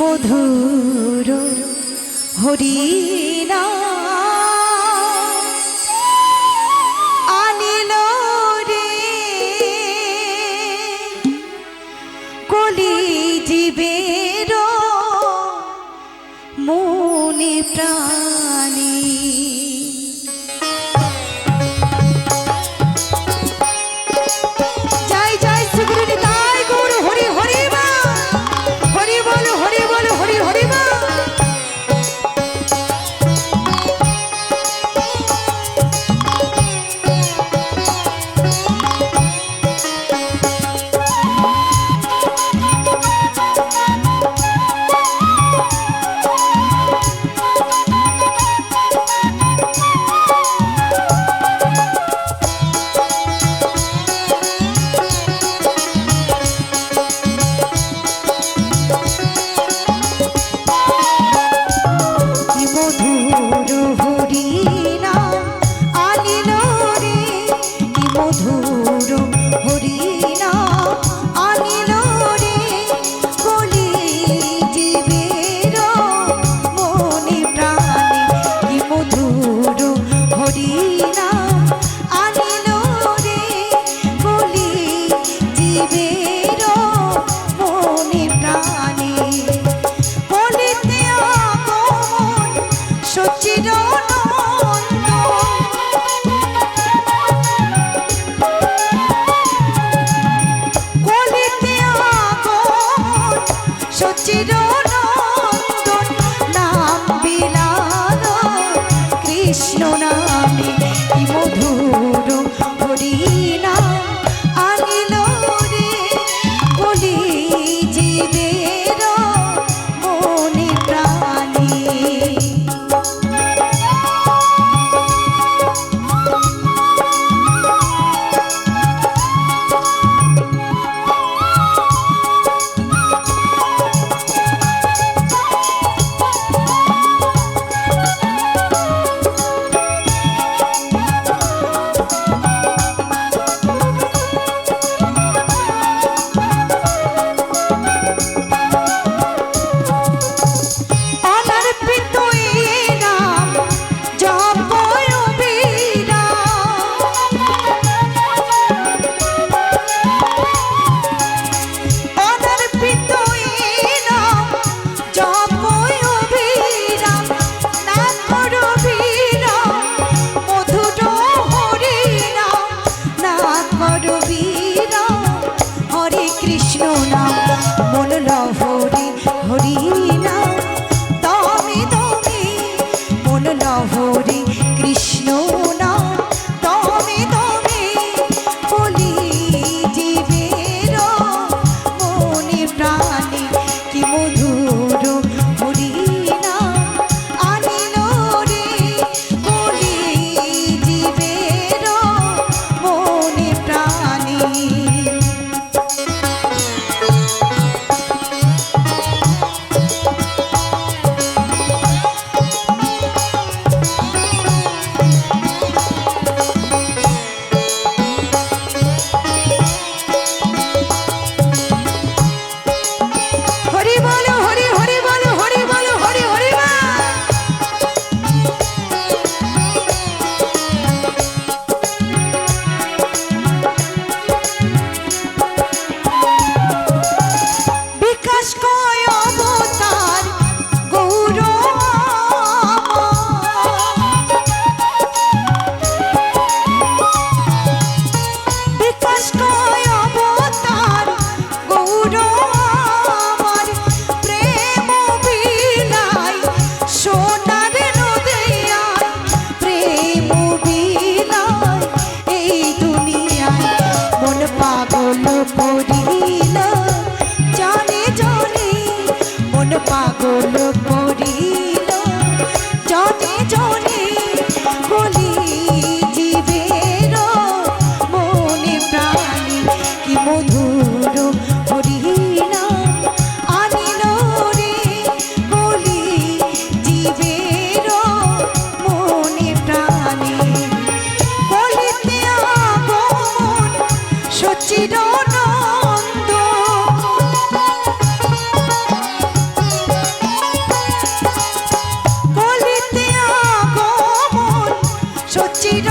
মধুর হরি না। আনিল রে কলি জীবের মনে প্রাণ। সচির নাম বিলাদ কৃষ্ণ নামে মধুর Pode সচির